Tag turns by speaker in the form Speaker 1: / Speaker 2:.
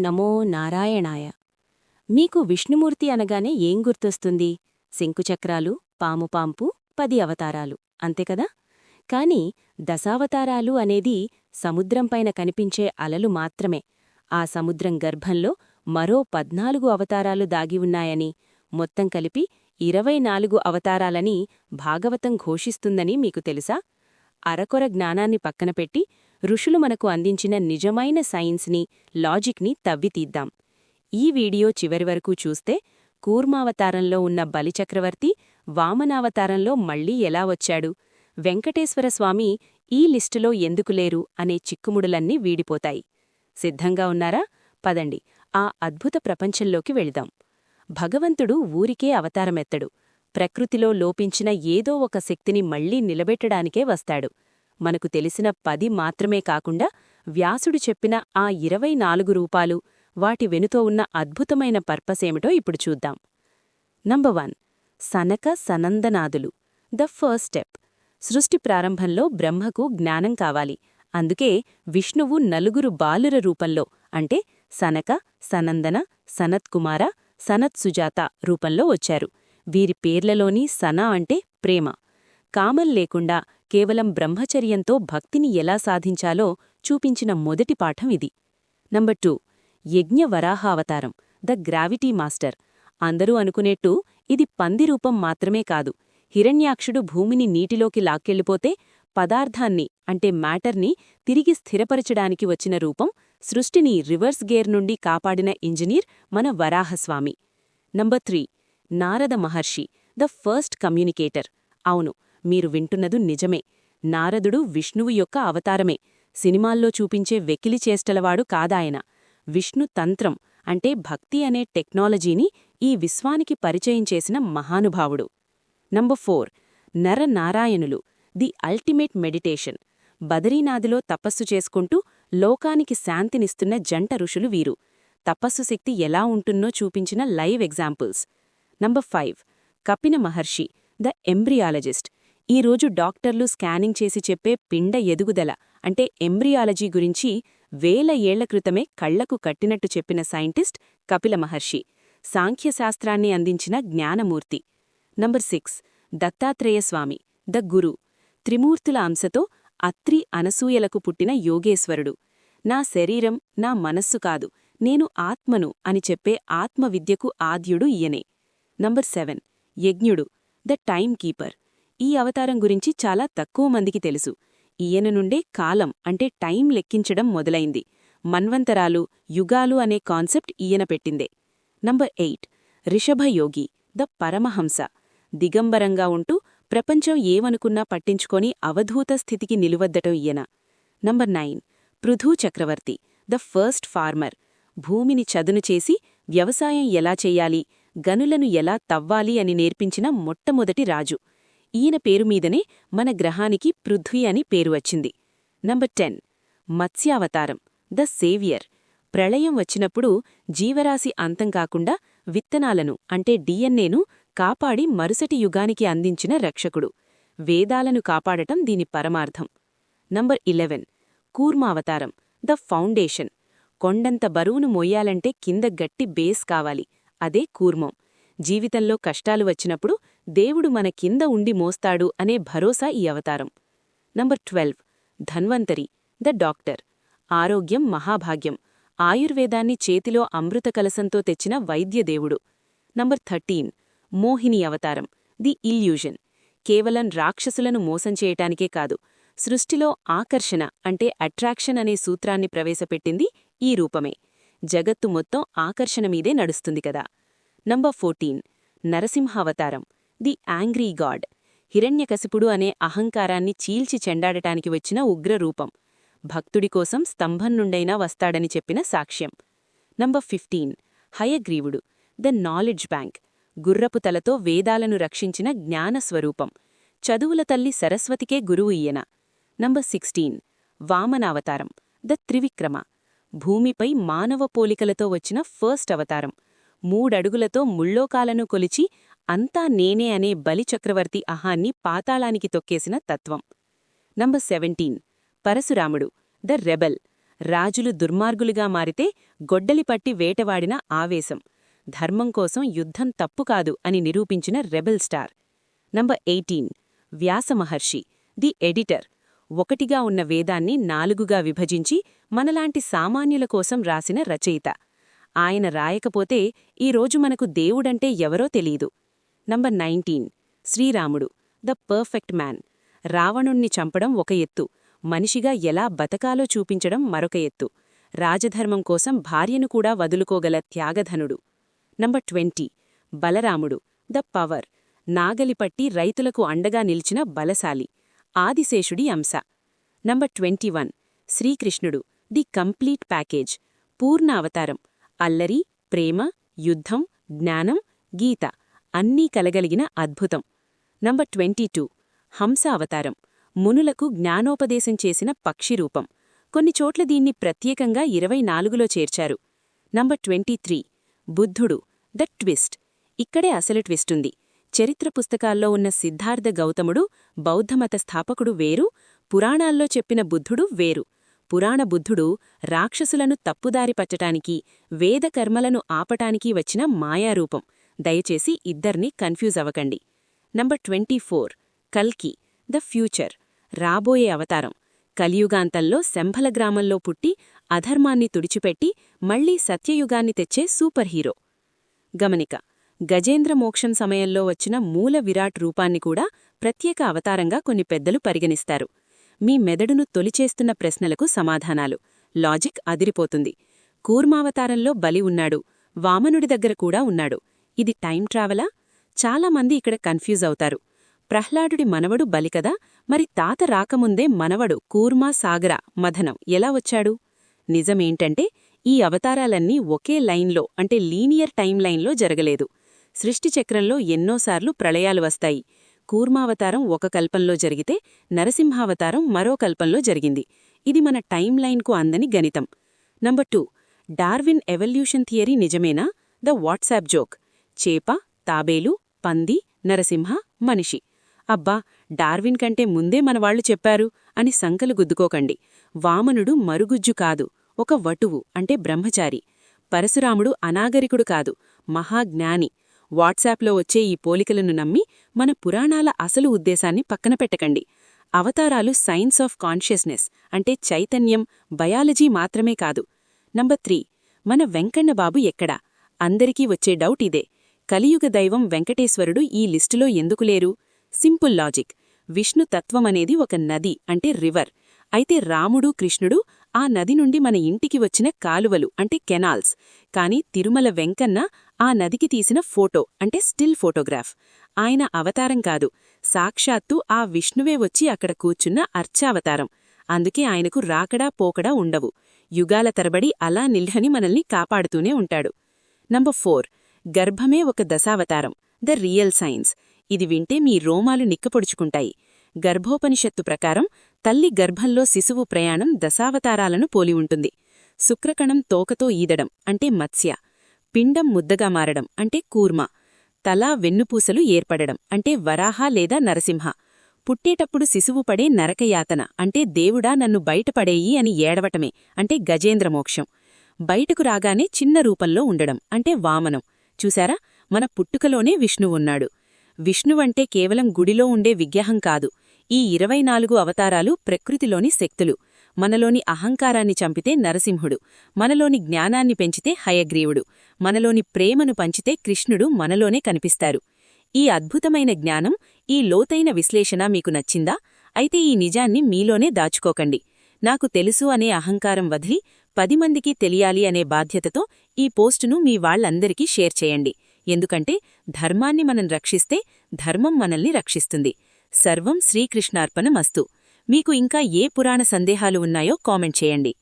Speaker 1: నమో నారాయణాయ. మీకు విష్ణుమూర్తి అనగానే ఏం గుర్తొస్తుంది? శంకుచక్రాలు పాముపాంపు పది అవతారాలు. అంతేకదా కాని దశావతారాలు అనేది సముద్రంపైన కనిపించే అలలు మాత్రమే. ఆ సముద్రం గర్భంలో మరో పద్నాలుగు అవతారాలు దాగి ఉన్నాయని మొత్తం కలిపి ఇరవై నాలుగు అవతారాలని భాగవతం ఘోషిస్తుందని మీకు తెలుసా? అరకొర జ్ఞానాన్ని పక్కనపెట్టి ఋషులు మనకు అందించిన నిజమైన సైన్స్ని లాజిక్ని తవ్వితీద్దాం. ఈ వీడియో చివరి వరకు చూస్తే కూర్మావతారంలో ఉన్న బలిచక్రవర్తి వామనావతారంలో మళ్ళీ ఎలా వచ్చాడు? వెంకటేశ్వర స్వామి ఈ లిస్టులో ఎందుకు లేరు అనే చిక్కుముడులన్నీ వీడిపోతాయి. సిద్ధంగా ఉన్నారా? పదండి ఆ అద్భుత ప్రపంచంలోకి వెళ్దాం. భగవంతుడు ఊరికే అవతారమెత్తడు. ప్రకృతిలో లోపించిన ఏదో ఒక శక్తిని మళ్ళీ నిలబెట్టడానికే వస్తాడు. మనకు తెలిసిన పది మాత్రమే కాకుండా వ్యాసుడు చెప్పిన ఆ ఇరవై నాలుగు రూపాలు వాటి వెనుతో ఉన్న అద్భుతమైన పర్పసేమిటో ఇప్పుడు చూద్దాం. Number one. Sanaka సనందనాదులు. The first step. సృష్టి ప్రారంభంలో బ్రహ్మకు జ్ఞానం కావాలి. అందుకే విష్ణువు నలుగురు బాలుర రూపంలో అంటే సనక సనందన సనత్కుమార సనత్సుజాత రూపంలో వచ్చారు. వీరి పేర్లలోని సనా అంటే ప్రేమ. కామం లేకుండా కేవలం బ్రహ్మచర్యంతో భక్తిని ఎలా సాధించాలో చూపించిన మొదటి పాఠం ఇది. Number two. యజ్ఞవరాహావతారం. The gravity master. అందరూ అనుకునేట్టు ఇది పంది రూపం మాత్రమే కాదు. హిరణ్యాక్షుడు భూమిని నీటిలోకి లాక్కెళ్ళిపోతే పదార్థాన్ని అంటే మ్యాటర్ని తిరిగి స్థిరపరచడానికి వచ్చిన రూపం సృష్టిని రివర్స్ గేర్ నుండి కాపాడిన ఇంజనీర్ మన Varahaswami. Number three. Narada Maharshi the first communicator. అవును మీరు వింటున్నదు నిజమే. నారదుడు విష్ణువు యొక్క అవతారమే. సినిమాల్లో చూపించే వెకిలి చేష్టలవాడు కాదాయన. విష్ణు తంత్రం అంటే భక్తి అనే టెక్నాలజీని ఈ విశ్వానికి పరిచయం చేసిన మహానుభావుడు. నంబర్ ఫోర్ నరనారాయణులు ది అల్టిమేట్ మెడిటేషన్. బదరీనాథిలో తపస్సు చేసుకుంటూ లోకానికి శాంతినిస్తున్న జంట ఋషులు వీరు. తపస్సు శక్తి ఎలా ఉంటున్నో చూపించిన live examples. Number five Kapila Maharshi the embryologist ఈరోజు డాక్టర్లు స్కానింగ్ చేసి చెప్పే పిండ ఎదుగుదల అంటే ఎంబ్రియాలజీ గురించి వేల ఏళ్ళ క్రితమే కళ్ళకు కట్టినట్టు చెప్పిన సైంటిస్ట్ కపిల మహర్షి సాంఖ్యశాస్త్రాన్ని అందించిన Gnanamurthy. Number six Dattatreyaswami the guru త్రిమూర్తుల అంశతో అత్రి అనసూయలకు పుట్టిన యోగేశ్వరుడు. నా శరీరం నా మనస్సు కాదు నేను ఆత్మను అని చెప్పే ఆత్మవిద్యకు ఆద్యుడు ఈయనే. నంబర్ సెవెన్ యజ్ఞుడు ద టైమ్ కీపర్ ఈ అవతారం గురించి చాలా తక్కువ మందికి తెలుసు. ఈయన నుండే కాలం అంటే టైం లెక్కించడం మొదలైంది. మన్వంతరాలు యుగాలు అనే కాన్సెప్ట్ ఈయన పెట్టిందే. Number eight Rishabhayogi the Paramahamsa. దిగంబరంగా ఉంటూ ప్రపంచం ఏమనుకున్నా పట్టించుకొని అవధూత స్థితికి నిలువద్దటం ఈయన. Number nine Prithu Chakravarti the first farmer భూమిని చదును చేసి వ్యవసాయం ఎలా చెయ్యాలి గనులను ఎలా తవ్వాలి అని నేర్పించిన మొట్టమొదటి రాజు. ఈయన పేరుమీదనే మన గ్రహానికి పృథ్వీ అని పేరు వచ్చింది. Number ten. మత్స్యావతారం. The saviour. ప్రళయం వచ్చినప్పుడు జీవరాశి అంతం కాకుండా విత్తనాలను అంటే డిఎన్ఏను కాపాడి మరుసటి యుగానికి అందించిన రక్షకుడు. వేదాలను కాపాడటం దీని పరమార్థం. Number eleven. కూర్మావతారం. The foundation. కొండంత బరువును మొయ్యాలంటే కింద గట్టి బేస్ కావాలి. అదే కూర్మం. జీవితంలో కష్టాలు వచ్చినప్పుడు దేవుడు మన కింద ఉండి మోస్తాడు అనే భరోసా ఈ అవతారం. Number twelve. Dhanvantari the doctor. ఆరోగ్యం మహాభాగ్యం. ఆయుర్వేదాన్ని చేతిలో అమృత కలసంతో తెచ్చిన వైద్యదేవుడు నంబర్ థర్టీన్. మోహిని అవతారం ది ఇల్యూజన్. కేవలం రాక్షసులను మోసం చేయటానికే కాదు సృష్టిలో ఆకర్షణ అంటే అట్రాక్షన్ అనే సూత్రాన్ని ప్రవేశపెట్టింది ఈ రూపమే. జగత్తు మొత్తం ఆకర్షణ మీదే నడుస్తుంది కదా. నంబర్ ఫోర్టీన్ నరసింహావతారం. ది యాంగ్రీ గాడ్ హిరణ్యకశిపుడు అనే అహంకారాన్ని చీల్చి చెండాడటానికి వచ్చిన ఉగ్రరూపం. భక్తుడి కోసం స్తంభం నుండైనా వస్తాడని చెప్పిన సాక్ష్యం. నంబర్ ఫిఫ్టీన్ హయగ్రీవుడు. ద నాలెడ్జ్ బ్యాంక్ గుర్రపు తలతో వేదాలను రక్షించిన జ్ఞానస్వరూపం చదువుల తల్లి సరస్వతికే గురువు ఈయన. నంబర్ సిక్స్టీన్ వామనావతారం. ద త్రివిక్రమ భూమిపై మానవ పోలికలతో వచ్చిన ఫస్ట్ అవతారం. మూడడుగులతో ముళ్ళోకాలను కొలిచి అంతా నేనే అనే బలిచక్రవర్తి అహాన్ని పాతాళానికి తొక్కేసిన తత్వం. Number seventeen. పరశురాముడు ద రెబెల్. రాజులు దుర్మార్గులుగా మారితే గొడ్డలిపట్టి వేటవాడిన ఆవేశం. ధర్మం కోసం యుద్ధం తప్పు కాదు అని నిరూపించిన rebel star. Number eighteen. Vyasamaharshi the editor. ఒకటిగా ఉన్న వేదాన్ని నాలుగుగా విభజించి మనలాంటి సామాన్యుల కోసం రాసిన రచయిత. ఆయన రాయకపోతే ఈరోజు మనకు దేవుడంటే ఎవరో తెలీదు. Number nineteen. శ్రీరాముడు. The perfect man. రావణుణ్ణి చంపడం ఒక ఎత్తు. మనిషిగా ఎలా బతకాలో చూపించడం మరొక ఎత్తు. రాజధర్మం కోసం భార్యను కూడా వదులుకోగల త్యాగధనుడు. Number twenty. బలరాముడు. The power. నాగలిపట్టి రైతులకు అండగా నిలిచిన బలశాలి. ఆదిశేషుడి అంశ. Number twenty one. శ్రీకృష్ణుడు. The complete package. పూర్ణ అవతారం అల్లరి ప్రేమ యుద్ధం జ్ఞానం గీత అన్నీ కలగలిగిన అద్భుతం. Number twenty two. హంస అవతారం. మునులకు జ్ఞానోపదేశం చేసిన పక్షిరూపం కొన్ని చోట్ల దీన్ని ప్రత్యేకంగా ఇరవై నాలుగులో చేర్చారు. Number twenty three. బుద్ధుడు. The twist. ఇక్కడే అసలు ట్విస్టుంది చరిత్ర పుస్తకాల్లో ఉన్న సిద్ధార్థ గౌతముడు బౌద్ధమత స్థాపకుడు వేరు పురాణాల్లో చెప్పిన బుద్ధుడు వేరు. పురాణ బుద్ధుడు రాక్షసులను తప్పుదారి పట్టటానికి వేదకర్మలను ఆపటానికి వచ్చిన మాయారూపం. దయచేసి ఇద్దర్ని కన్ఫ్యూజ్ అవ్వకండి. Number twenty four. కల్కి ద ఫ్యూచర్. రాబోయే అవతారం. కలియుగాంతంలో శంభల గ్రామంలో పుట్టి అధర్మాన్ని తుడిచిపెట్టి మళ్ళీ సత్యయుగాన్ని తెచ్చే సూపర్ హీరో గమనిక. గజేంద్ర మోక్షం సమయంలో వచ్చిన మూల విరాట్ రూపాన్ని కూడా ప్రత్యేక అవతారంగా కొన్ని పెద్దలు పరిగణిస్తారు. మీ మెదడును తొలిచేస్తున్న ప్రశ్నలకు సమాధానాలు. లాజిక్ అదిరిపోతుంది. కూర్మావతారంలో బలి ఉన్నాడు. వామనుడి దగ్గర కూడా ఉన్నాడు. ఇది టైం ట్రావెలా? చాలామంది ఇక్కడ కన్ఫ్యూజ్ అవుతారు. ప్రహ్లాడుడి మనవడు బలికదా మరి తాత రాకముందే మనవడు కూర్మా సాగర మథనం ఎలా వచ్చాడు? నిజమేంటంటే ఈ అవతారాలన్నీ ఒకే లైన్లో అంటే లీనియర్ టైం లైన్లో జరగలేదు. సృష్టిచక్రంలో ఎన్నోసార్లు ప్రళయాలు వస్తాయి. కూర్మావతారం ఒక కల్పంలో జరిగితే నరసింహావతారం మరో కల్పంలో జరిగింది. ఇది మన టైం లైన్కు అందని గణితం. Number two. Darwin evolution theory నిజమేనా? The WhatsApp joke. చేప తాబేలు పంది నరసింహ మనిషి. అబ్బా డార్విన్ కంటే ముందే మనవాళ్ళు చెప్పారు అని సంకలు గుద్దుకోకండి. వామనుడు మరుగుజ్జు కాదు ఒక వటువు అంటే బ్రహ్మచారి. పరశురాముడు అనాగరికుడు కాదు మహాజ్ఞాని. వాట్సాప్లో వచ్చే ఈ పోలికలను నమ్మి మన పురాణాల అసలు ఉద్దేశాన్ని పక్కన పెట్టకండి. అవతారాలు సైన్స్ ఆఫ్ కాన్షియస్నెస్ అంటే చైతన్యం బయాలజీ మాత్రమే కాదు. నంబర్ త్రీ మన వెంకన్నబాబు ఎక్కడా? అందరికీ వచ్చే డౌట్ ఇదే. కలియుగ దైవం వెంకటేశ్వరుడు ఈ లిస్టులో ఎందుకు లేరు? Simple logic. విష్ణు తత్వమనేది ఒక నది అంటే రివర్. అయితే రాముడు కృష్ణుడు ఆ నది నుండి మన ఇంటికి వచ్చిన కాలువలు అంటే కెనాల్స్. కాని తిరుమల వెంకన్న ఆ నదికి తీసిన ఫోటో అంటే స్టిల్ ఫోటోగ్రాఫ్. ఆయన అవతారం కాదు. సాక్షాత్తు ఆ విష్ణువే వచ్చి అక్కడ కూర్చున్న అర్చావతారం. అందుకే ఆయనకు రాకడా పోకడా ఉండవు. యుగాల తరబడి అలా నిల్హని మనల్ని కాపాడుతూనే ఉంటాడు. Number four. గర్భమే ఒక దశావతారం. The real science. ఇది వింటే మీ రోమాలు నిక్కపొడుచుకుంటాయి. గర్భోపనిషత్తు ప్రకారం తల్లి గర్భంలో శిశువు ప్రయాణం దశావతారాలను పోలి ఉంటుంది. శుక్రకణం తోకతో ఈదడం అంటే మత్స్య. పిండం ముద్దగా మారడం అంటే కూర్మ తల వెన్నుపూసలు ఏర్పడడం అంటే వరాహ లేదా నరసింహ. పుట్టేటప్పుడు శిశువు పడే నరకయాతన అంటే దేవుడా నన్ను బయటపడేయి అని ఏడవటమే అంటే గజేంద్రమోక్షం. బయటకు రాగానే చిన్న రూపంలో ఉండడం అంటే వామనం. చూశారా? మన పుట్టుకలోనే విష్ణువున్నాడు విష్ణువంటే కేవలం గుడిలో ఉండే విగ్రహం కాదు ఈ ఇరవై నాలుగు అవతారాలు ప్రకృతిలోని శక్తులు. మనలోని అహంకారాన్ని చంపితే నరసింహుడు మనలోని జ్ఞానాన్ని పెంచితే హయగ్రీవుడు మనలోని ప్రేమను పంచితే కృష్ణుడు మనలోనే కనిపిస్తారు. ఈ అద్భుతమైన జ్ఞానం ఈ లోతైన విశ్లేషణ మీకు నచ్చిందా? అయితే ఈ నిజాన్ని మీలోనే దాచుకోకండి. నాకు తెలుసు అనే అహంకారం వదిలి పది మందికి తెలియాలి అనే బాధ్యతతో ఈ పోస్టును మీ వాళ్ళందరికీ షేర్ చేయండి. ఎందుకంటే ధర్మాన్ని మనం రక్షిస్తే ధర్మం మనల్ని రక్షిస్తుంది. సర్వం శ్రీకృష్ణార్పణమస్తు. మీకు ఇంకా ఏ పురాణ సందేహాలు ఉన్నాయో కామెంట్ చేయండి.